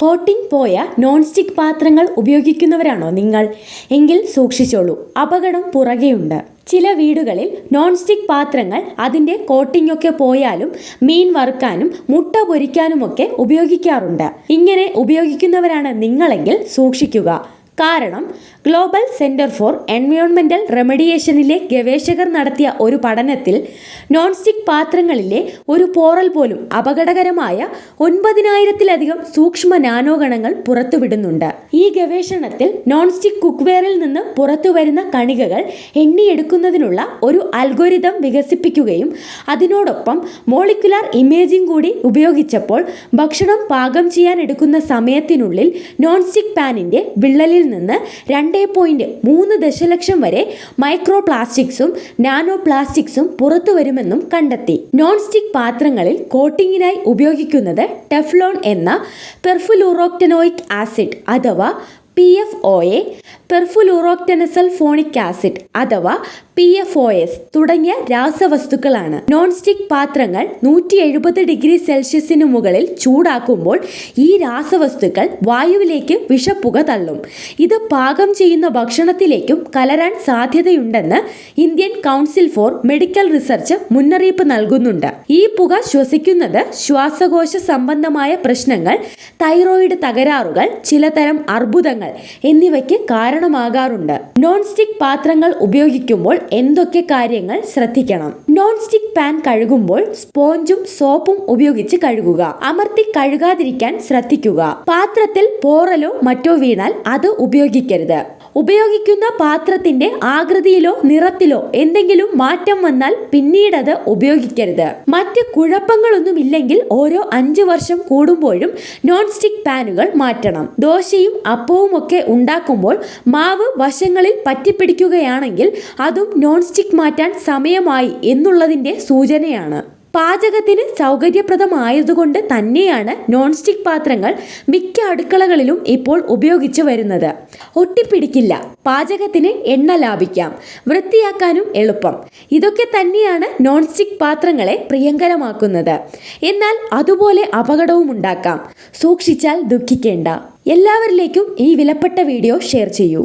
Coating പോയ non stick പാത്രങ്ങൾ ഉപയോഗിക്കുന്നവരാണോ നിങ്ങൾ? എങ്കിൽ സൂക്ഷിച്ചോളൂ. അപകടം പുറകെയുണ്ട്. ചില വീടുകളിൽ നോൺ സ്റ്റിക്ക് പാത്രങ്ങൾ അതിന്റെ കോട്ടിംഗ് ഒക്കെ പോയാലും മീൻ വറുക്കാനും മുട്ട പൊരിക്കാനുമൊക്കെ ഉപയോഗിക്കാറുണ്ട്. ഇങ്ങനെ ഉപയോഗിക്കുന്നവരാണ് നിങ്ങളെങ്കിൽ സൂക്ഷിക്കുക. കാരണം ഗ്ലോബൽ സെന്റർ ഫോർ എൻവയോൺമെന്റൽ റെമഡിയേഷനിലെ ഗവേഷകർ നടത്തിയ ഒരു പഠനത്തിൽ നോൺ സ്റ്റിക് പാത്രങ്ങളിലെ ഒരു പോറൽ പോലും അപകടകരമായ ഒൻപതിനായിരത്തിലധികം സൂക്ഷ്മ നാനോഗണങ്ങൾ പുറത്തുവിടുന്നുണ്ട്. ഈ ഗവേഷണത്തിൽ നോൺ സ്റ്റിക് കുക്ക്വെയറിൽ നിന്ന് പുറത്തു വരുന്ന കണികകൾ എണ്ണിയെടുക്കുന്നതിനുള്ള ഒരു അൽഗോരിതം വികസിപ്പിക്കുകയും അതിനോടൊപ്പം മോളിക്കുലാർ ഇമേജിംഗ് കൂടി ഉപയോഗിച്ചപ്പോൾ ഭക്ഷണം പാകം ചെയ്യാൻ എടുക്കുന്ന സമയത്തിനുള്ളിൽ നോൺ സ്റ്റിക് പാനിന്റെ വിള്ളലിൽ നിന്ന് രണ്ട് പോയിന്റ് മൂന്ന് ദശലക്ഷം വരെ മൈക്രോ പ്ലാസ്റ്റിക്സും നാനോ പ്ലാസ്റ്റിക്സും പുറത്തു വരുമെന്നും കണ്ടെത്തി. നോൺ സ്റ്റിക് പാത്രങ്ങളിൽ കോട്ടിങ്ങിനായി ഉപയോഗിക്കുന്നത് ടെഫ്ലോൺ എന്ന പെർഫുലൂറോക്ടനോയിക് ആസിഡ് അഥവാ P F O A perfluorooctanesulfonic acid അഥവാ പി എഫ് ഒ എസ് തുടങ്ങിയ രാസവസ്തുക്കളാണ്. നോൺ സ്റ്റിക് പാത്രങ്ങൾ നൂറ്റി എഴുപത് ഡിഗ്രി സെൽഷ്യസിന് മുകളിൽ ചൂടാക്കുമ്പോൾ ഈ രാസവസ്തുക്കൾ വായുവിലേക്ക് വിഷപ്പുക തള്ളും. ഇത് പാകം ചെയ്യുന്ന ഭക്ഷണത്തിലേക്കും കലരാൻ സാധ്യതയുണ്ടെന്ന് Indian Council for Medical Research മുന്നറിയിപ്പ് നൽകുന്നുണ്ട്. ഈ പുക ശ്വസിക്കുന്നത് ശ്വാസകോശ സംബന്ധമായ പ്രശ്നങ്ങൾ തൈറോയിഡ് തകരാറുകൾ ചിലതരം അർബുദങ്ങൾ എന്നിവയ്ക്ക് കാരണമാകാറുണ്ട്. നോൺ സ്റ്റിക് പാത്രങ്ങൾ ഉപയോഗിക്കുമ്പോൾ എന്തൊക്കെ കാര്യങ്ങൾ ശ്രദ്ധിക്കണം? നോൺ സ്റ്റിക് പാൻ കഴുകുമ്പോൾ സ്പോഞ്ചും സോപ്പും ഉപയോഗിച്ച് കഴുകുക. അമർത്തി കഴുകാതിരിക്കാൻ ശ്രദ്ധിക്കുക. പാത്രത്തിൽ പോറലോ മറ്റോ വീണാൽ അത് ഉപയോഗിക്കരുത്. ഉപയോഗിക്കുന്ന പാത്രത്തിന്റെ ആകൃതിയിലോ നിറത്തിലോ എന്തെങ്കിലും മാറ്റം വന്നാൽ പിന്നീട് അത് ഉപയോഗിക്കരുത്. മറ്റ് കുഴപ്പങ്ങളൊന്നുമില്ലെങ്കിൽ ഓരോ അഞ്ചു വർഷം കൂടുമ്പോഴും നോൺ സ്റ്റിക് പാനുകൾ മാറ്റണം. ദോശയും അപ്പവും ഒക്കെ ഉണ്ടാക്കുമ്പോൾ മാവ് വശങ്ങളിൽ പറ്റിപ്പിടിക്കുകയാണെങ്കിൽ അതും നോൺ സ്റ്റിക് മാറ്റാൻ സമയമായി എന്നുള്ളതിന്റെ സൂചനയാണ്. പാചകത്തിന് സൗകര്യപ്രദമായതുകൊണ്ട് തന്നെയാണ് നോൺ സ്റ്റിക് പാത്രങ്ങൾ മിക്ക അടുക്കളകളിലും ഇപ്പോൾ ഉപയോഗിച്ചു വരുന്നത്. ഒട്ടിപ്പിടിക്കില്ല. പാചകത്തിന് എണ്ണ ലാഭിക്കാം. വൃത്തിയാക്കാനും എളുപ്പം. ഇതൊക്കെ തന്നെയാണ് നോൺ സ്റ്റിക് പാത്രങ്ങളെ പ്രിയങ്കരമാക്കുന്നത്. എന്നാൽ അതുപോലെ അപകടവും ഉണ്ടാക്കാം. സൂക്ഷിച്ചാൽ ദുഃഖിക്കേണ്ട. എല്ലാവരിലേക്കും ഈ വിലപ്പെട്ട വീഡിയോ ഷെയർ ചെയ്യൂ.